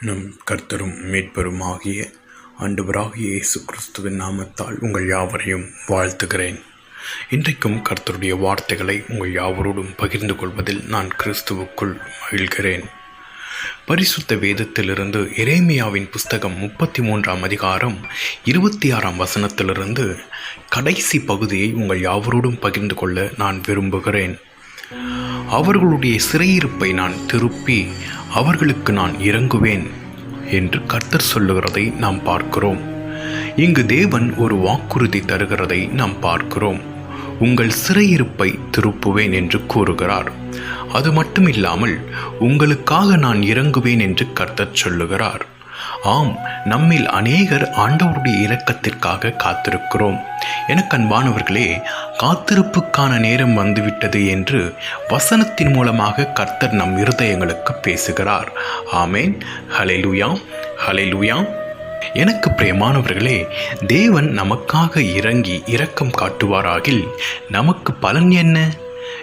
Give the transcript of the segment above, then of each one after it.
நம் கர்த்தரும் மீட்பரும் ஆகிய ஆண்டவராகிய இயேசு கிறிஸ்துவின் நாமத்தால் உங்கள் யாவரையும் வாழ்த்துகிறேன். இன்றைக்கும் கர்த்தருடைய வார்த்தைகளை உங்கள் யாவரோடும் பகிர்ந்து கொள்வதில் நான் கிறிஸ்துவுக்குள் மகிழ்கிறேன். பரிசுத்த வேதத்திலிருந்து எரேமியாவின் புஸ்தகம் முப்பத்தி மூன்றாம் அதிகாரம் இருபத்தி ஆறாம் வசனத்திலிருந்து கடைசி பகுதியை உங்கள் யாவரோடும் பகிர்ந்து கொள்ள நான் விரும்புகிறேன். அவர்களுடைய சிறையிருப்பை நான் திருப்பி அவர்களுக்கு நான் இறங்குவேன் என்று கர்த்தர் சொல்லுகிறதை நாம் பார்க்கிறோம். இங்கு தேவன் ஒரு வாக்குறுதி தருகிறதை நாம் பார்க்கிறோம். உங்கள் சிறையிருப்பை திருப்புவேன் என்று கூறுகிறார். அது மட்டுமில்லாமல் உங்களுக்காக நான் இறங்குவேன் என்று கர்த்தர் சொல்லுகிறார். ஆம் நம்மில் அநேகர் ஆண்டவருடைய இரக்கத்திற்காக காத்திருக்கிறோம். எனக்கு அன்பானவர்களே காத்திருப்புக்கான நேரம் வந்துவிட்டது என்று வசனத்தின் மூலமாக கர்த்தர் நம் இருதயங்களுக்கு பேசுகிறார். ஆமேன். ஹலெலுயா ஹலெலுயா எனக்கு பிரியமானவர்களே தேவன் நமக்காக இறங்கி இரக்கம் காட்டுவாராகில் நமக்கு பலன் என்ன?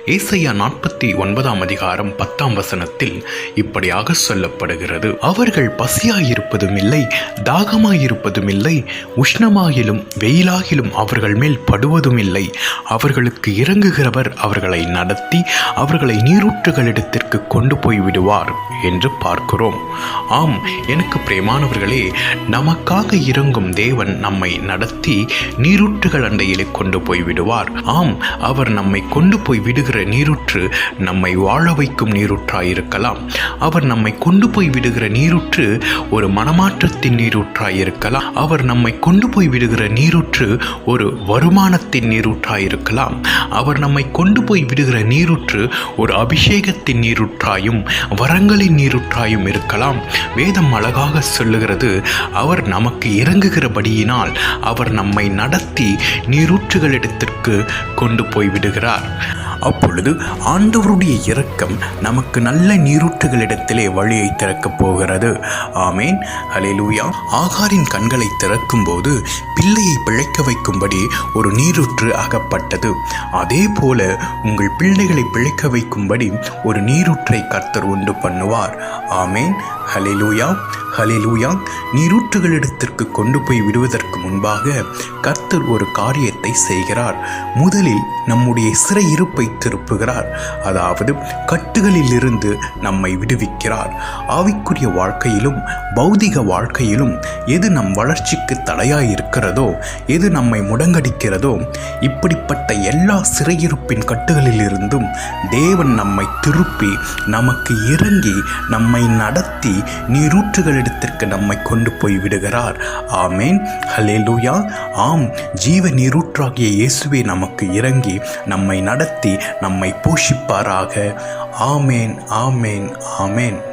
ஏசையா நாற்பத்தி ஒன்பதாம் அதிகாரம் பத்தாம் வசனத்தில் இப்படியாக சொல்லப்படுகிறது. அவர்கள் பசியாயிருப்பதும் இல்லை தாகமாயிருப்பதும் இல்லை உஷ்ணமாகிலும் வெயிலாகிலும் அவர்கள் மேல் படுவதும் இல்லை அவர்களுக்கு இறங்குகிறவர் அவர்களை நடத்தி அவர்களை நீரூற்றுகளிடத்திற்கு கொண்டு போய் விடுவார் என்று பார்க்கிறோம். ஆம் எனக்கு பிரேமானவர்களே நமக்காக இறங்கும் தேவன் நம்மை நடத்தி நீரூற்றுகள் அண்டையிலே கொண்டு போய் விடுவார். ஆம் அவர் நம்மை கொண்டு போய் விடுகிற நீரூற்று நம்மை வாழ வைக்கும் நீரூற்றாயிருக்கலாம். அவர் நம்மை கொண்டு போய் விடுகிற நீரூற்று ஒரு மனமாற்றத்தின் நீரூற்றாயிருக்கலாம். அவர் நம்மை கொண்டு போய் விடுகிற நீரூற்று ஒரு வருமானத்தின் நீரூற்றாயிருக்கலாம். அவர் நம்மை கொண்டு போய் விடுகிற நீரூற்று ஒரு அபிஷேகத்தின் நீரூற்றாயும் வரங்களின் நீரூற்றாயும் இருக்கலாம். வேதம் அழகாக சொல்லுகிறது அவர் நமக்கு இறங்குகிறபடியினால் அவர் நம்மை நடத்தி நீரூற்றுகளிடத்திற்கு கொண்டு போய் விடுகிறார். அப்பொழுது ஆண்டவருடைய இரக்கம் நமக்கு நல்ல நீரூற்றுகளிடத்திலே வழியை திறக்கப் போகிறது. ஆமேன். ஹலிலூயா ஆகாரின் கண்களை திறக்கும்போது பிள்ளையை பிழைக்க வைக்கும்படி ஒரு நீரூற்று அகப்பட்டது. அதே போல உங்கள் பிள்ளைகளை பிழைக்க வைக்கும்படி ஒரு நீரூற்றை கர்த்தர் உண்டு பண்ணுவார். ஆமேன். ஹலிலூயா ஹலிலூயா நீரூற்றுகளிடத்திற்கு கொண்டு போய் விடுவதற்கு முன்பாக கர்த்தர் ஒரு காரியத்தை செய்கிறார். முதலில் நம்முடைய சிறை இருப்பை திருப்புகிறார் அதாவது கட்டுகளில் இருந்து நம்மை விடுவிக்கிறார். ஆவிக்குரிய வாழ்க்கையிலும் பௌதிக வாழ்க்கையிலும் எது நம் வளர்ச்சிக்கு தடையாக இருக்கிறதோ எது நம்மை முடங்கடிக்கிறதோ இப்படிப்பட்ட எல்லா சிறையிருப்பின் கட்டுகளிலிருந்தும் தேவன் நம்மை திருப்பி நமக்கு இறங்கி நம்மை நடத்தி நீரூற்றுகளிடத்திற்கு நம்மை கொண்டு போய் விடுகிறார். ஆமேன். ஹலேலூயா ஆம் ஜீவ நீரூற்றாகிய இயேசுவே நமக்கு இறங்கி நம்மை நடத்தி நம்மை போஷிப்பாராக. ஆமேன் ஆமேன் ஆமேன்.